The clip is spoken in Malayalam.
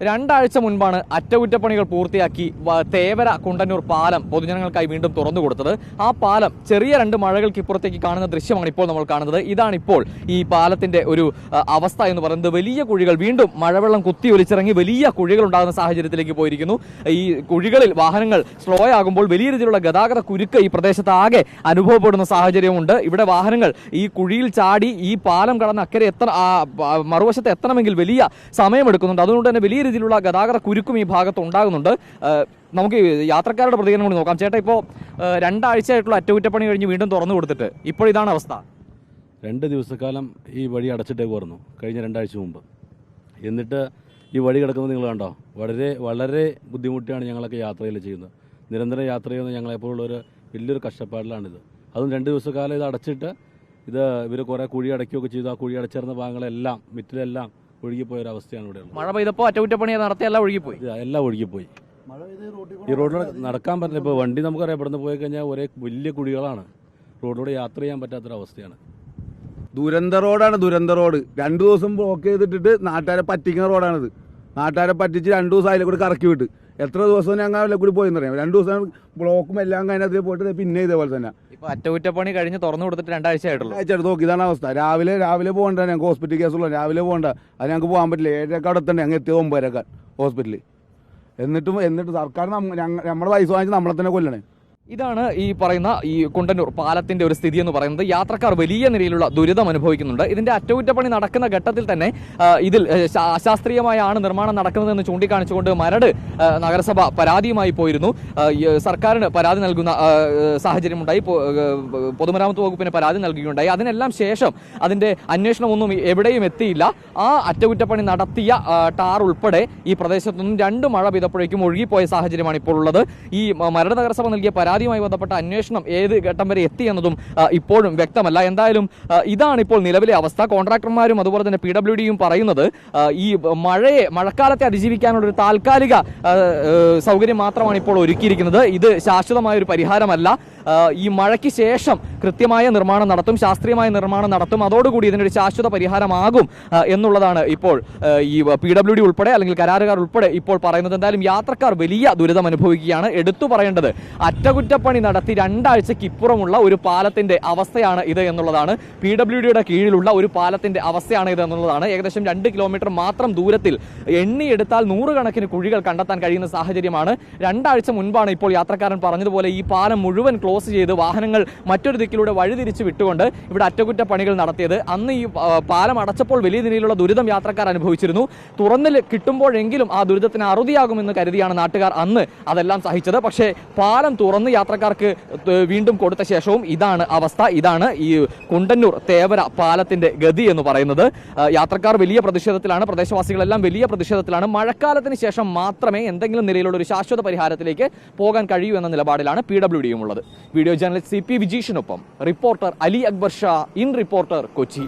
രണ്ടാഴ്ച മുൻപാണ് അറ്റകുറ്റപ്പണികൾ പൂർത്തിയാക്കി തേവര കുണ്ടന്നൂർ പാലം പൊതുജനങ്ങൾക്കായി വീണ്ടും തുറന്നു കൊടുത്തത്. ആ പാലം ചെറിയ രണ്ട് മഴകൾക്ക് ഇപ്പുറത്തേക്ക് കാണുന്ന ദൃശ്യമാണ് ഇപ്പോൾ നമ്മൾ കാണുന്നത്. ഇതാണിപ്പോൾ ഈ പാലത്തിന്റെ ഒരു അവസ്ഥ എന്ന് പറയുന്നത്. വലിയ കുഴികൾ വീണ്ടും മഴവെള്ളം കുത്തി ഒലിച്ചിറങ്ങി വലിയ കുഴികൾ ഉണ്ടാകുന്ന സാഹചര്യത്തിലേക്ക് പോയിരിക്കുന്നു. ഈ കുഴികളിൽ വാഹനങ്ങൾ സ്ലോ ആകുമ്പോൾ വലിയ രീതിയിലുള്ള ഗതാഗത കുരുക്ക് ഈ പ്രദേശത്ത് ആകെ അനുഭവപ്പെടുന്ന സാഹചര്യമുണ്ട്. ഇവിടെ വാഹനങ്ങൾ ഈ കുഴിയിൽ ചാടി ഈ പാലം കടന്ന് അക്കരെ എത്ത ആ, ആ, മറുവശത്ത് എത്തണമെങ്കിൽ വലിയ സമയമെടുക്കുന്നുണ്ട്. അതുകൊണ്ട് തന്നെ വലിയ രീതിയിലുള്ള ഗതാഗത കുരുക്കും ഈ ഭാഗത്ത് ഉണ്ടാകുന്നുണ്ട്. നമുക്ക് യാത്രക്കാരുടെ പ്രതികരണം കൂടി നോക്കാം. ചേട്ടാ ഇപ്പോൾ രണ്ടാഴ്ചയായിട്ടുള്ള അറ്റകുറ്റപ്പണി കഴിഞ്ഞ് വീണ്ടും തുറന്നു കൊടുത്തിട്ട് ഇപ്പോൾ ഇതാണ് അവസ്ഥ? രണ്ട് ദിവസക്കാലം ഈ വഴി അടച്ചിട്ടേ അടച്ചിട്ടേക്കുമായിരുന്നു കഴിഞ്ഞ രണ്ടാഴ്ച മുമ്പ്. എന്നിട്ട് ഈ വഴി കിടക്കുന്നത് നിങ്ങൾ കണ്ടോ? വളരെ വളരെ ബുദ്ധിമുട്ടിയാണ് ഞങ്ങളൊക്കെ യാത്രയിൽ ചെയ്യുന്നത്. നിരന്തരം യാത്ര ചെയ്യുന്ന ഞങ്ങളെപ്പോലുള്ളൊരു വലിയൊരു കഷ്ടപ്പാടിലാണിത്. അതും രണ്ട് ദിവസക്കാലം ഇത് അടച്ചിട്ട് ഇത് ഇവർ കുറേ കുഴി അടയ്ക്കുകയൊക്കെ ചെയ്തു. ആ കുഴി അടച്ചിരുന്ന ഭാഗങ്ങളെല്ലാം മിറ്റിലെല്ലാം ഒഴുകിപ്പോയ ഒരു അവസ്ഥയാണ് ഇവിടെ ഉള്ളത്. മഴ പെയ്തപ്പോൾ അറ്റകുറ്റപ്പണി നടത്തിയല്ല ഒഴുകിപ്പോയി. എല്ലാം ഒഴുകിപ്പോയി. ഈ റോഡിലൂടെ നടക്കാൻ പറ്റില്ല. ഇപ്പോൾ വണ്ടി നമുക്കറിയാം ഇവിടുന്ന് പോയി കഴിഞ്ഞാൽ ഒരേ വലിയ കുഴികളാണ്. റോഡിലൂടെ യാത്ര ചെയ്യാൻ പറ്റാത്തൊരവസ്ഥയാണ്. ദുരന്ത റോഡാണ് ദുരന്ത റോഡ്. രണ്ടു ദിവസം ബ്ലോക്ക് ചെയ്തിട്ടിട്ട് നാട്ടുകാരെ പറ്റിക്കുന്ന റോഡാണിത്. നാട്ടുകാരെ പറ്റിച്ച് രണ്ടു ദിവസം അതിലെ കൂടി കറക്കി വിട്ട്. എത്ര ദിവസം ഞങ്ങൾ അതിലെ കൂടി പോയെന്ന് അറിയാം. രണ്ടു ദിവസം ബ്ലോക്കും എല്ലാം അതിനകത്ത് പോയിട്ട് പിന്നെ ഇതേപോലെ തന്നെ. ഇപ്പൊ അറ്റകുറ്റപ്പണി കഴിഞ്ഞ് തുറന്നു കൊടുത്തിട്ട് രണ്ടാഴ്ച ആയിട്ടുള്ളൂ. ആഴ്ച നോക്കി ഇതാണ് അവസ്ഥ. രാവിലെ രാവിലെ പോകണ്ട ഞങ്ങൾക്ക് ഹോസ്പിറ്റൽ കേസുള്ള രാവിലെ പോകണ്ട. അത് ഞങ്ങൾക്ക് പോകാൻ പറ്റില്ല. ഏഴരക്ക് അവിടെ തന്നെ ഞങ്ങൾ എത്തിയത് ഒമ്പതരക്കാൻ ഹോസ്പിറ്റലിൽ എന്നിട്ടും എന്നിട്ട് സർക്കാർ നമ്മുടെ പൈസ വാങ്ങിച്ച് നമ്മളെ തന്നെ കൊല്ലണേ. ഇതാണ് ഈ പറയുന്ന ഈ കുണ്ടന്നൂർ പാലത്തിന്റെ ഒരു സ്ഥിതി എന്ന് പറയുന്നത്. യാത്രക്കാർ വലിയ നിലയിലുള്ള ദുരിതം അനുഭവിക്കുന്നുണ്ട്. ഇതിന്റെ അറ്റകുറ്റപ്പണി നടക്കുന്ന ഘട്ടത്തിൽ തന്നെ ഇതിൽ അശാസ്ത്രീയമായാണ് നിർമ്മാണം നടക്കുന്നതെന്ന് ചൂണ്ടിക്കാണിച്ചുകൊണ്ട് മരട് നഗരസഭ പരാതിയുമായി പോയിരുന്നു. സർക്കാരിന് പരാതി നൽകുന്ന സാഹചര്യമുണ്ടായി. പൊതുമരാമത്ത് വകുപ്പിന് പരാതി നൽകുകയുണ്ടായി. അതിനെല്ലാം ശേഷം അതിന്റെ അന്വേഷണമൊന്നും എവിടെയും എത്തിയില്ല. ആ അറ്റകുറ്റപ്പണി നടത്തിയ ടാർ ഉൾപ്പെടെ ഈ പ്രദേശത്തു നിന്നും രണ്ട് മഴ പെയ്തപ്പോഴേക്കും ഒഴുകിപ്പോയ സാഹചര്യമാണ് ഇപ്പോൾ ഉള്ളത് ഈ മരട് നഗരസഭ നൽകിയ പരാതിയുമായി ബന്ധപ്പെട്ട അന്വേഷണം ഏത് ഘട്ടം വരെ എത്തി എന്നതും ഇപ്പോഴും വ്യക്തമല്ല. എന്തായാലും ഇതാണ് ഇപ്പോൾ നിലവിലെ അവസ്ഥ. കോൺട്രാക്ടർമാരും അതുപോലെ തന്നെ പി ഡബ്ല്യു ഡിയും പറയുന്നത് ഈ മഴയെ മഴക്കാലത്തെ അതിജീവിക്കാനുള്ള ഒരു താൽക്കാലിക സൗകര്യം മാത്രമാണ് ഇപ്പോൾ ഒരുക്കിയിരിക്കുന്നത്. ഇത് ശാശ്വതമായ ഒരു പരിഹാരമല്ല. ഈ മഴയ്ക്ക് ശേഷം കൃത്യമായ നിർമ്മാണം നടത്തും ശാസ്ത്രീയമായ നിർമ്മാണം നടത്തും. അതോടുകൂടി ഇതിനൊരു ശാശ്വത പരിഹാരമാകും എന്നുള്ളതാണ് ഇപ്പോൾ ഈ പി ഡബ്ല്യു ഡി ഉൾപ്പെടെ അല്ലെങ്കിൽ കരാറുകാർ ഉൾപ്പെടെ ഇപ്പോൾ പറയുന്നത്. എന്തായാലും യാത്രക്കാർ വലിയ ദുരിതം അനുഭവിക്കുകയാണ് എടുത്തു പറയേണ്ടത് അറ്റകുറ്റപ്പണി നടത്തി രണ്ടാഴ്ചയ്ക്ക് ഇപ്പുറമുള്ള ഒരു പാലത്തിന്റെ അവസ്ഥയാണ് ഇത് എന്നുള്ളതാണ്. പി ഡബ്ല്യു ഡിയുടെ കീഴിലുള്ള ഒരു പാലത്തിന്റെ അവസ്ഥയാണ് ഇത് എന്നുള്ളതാണ്. ഏകദേശം രണ്ട് കിലോമീറ്റർ മാത്രം ദൂരത്തിൽ എണ്ണിയെടുത്താൽ നൂറുകണക്കിന് കുഴികൾ കണ്ടെത്താൻ കഴിയുന്ന സാഹചര്യമാണ്. രണ്ടാഴ്ച മുൻപാണ് ഇപ്പോൾ യാത്രക്കാരൻ പറഞ്ഞതുപോലെ ഈ പാലം മുഴുവൻ ക്ലോസ് ചെയ്ത് വാഹനങ്ങൾ മറ്റൊരു ദിക്കിലൂടെ വഴിതിരിച്ച് വിട്ടുകൊണ്ട് ഇവിടെ അറ്റകുറ്റപ്പണികൾ നടത്തിയത്. അന്ന് ഈ പാലം അടച്ചപ്പോൾ വലിയ നിലയിലുള്ള ദുരിതം യാത്രക്കാർ അനുഭവിച്ചിരുന്നു. തുറന്നിൽ കിട്ടുമ്പോഴെങ്കിലും ആ ദുരിതത്തിന് അറുതിയാകുമെന്ന് കരുതിയാണ് നാട്ടുകാർ അന്ന് അതെല്ലാം സഹിച്ചത്. പക്ഷേ പാലം തുറന്ന് യാത്രക്കാർക്ക് വീണ്ടും കൊടുത്ത ശേഷവും ഇതാണ് അവസ്ഥ. ഇതാണ് ഈ കുണ്ടന്നൂർ തേവര പാലത്തിന്റെ ഗതി എന്ന് പറയുന്നത്. യാത്രക്കാർ വലിയ പ്രതിഷേധത്തിലാണ് പ്രദേശവാസികളെല്ലാം വലിയ പ്രതിഷേധത്തിലാണ്. മഴക്കാലത്തിന് ശേഷം മാത്രമേ എന്തെങ്കിലും നിലയിലുള്ള ഒരു ശാശ്വത പരിഹാരത്തിലേക്ക് പോകാൻ കഴിയൂ എന്ന നിലപാടിലാണ് പി ഡബ്ല്യു ഉള്ളത്. Video journalist C P വിജീഷിനൊപ്പം reporter Ali Akbar Shah in reporter Kochi.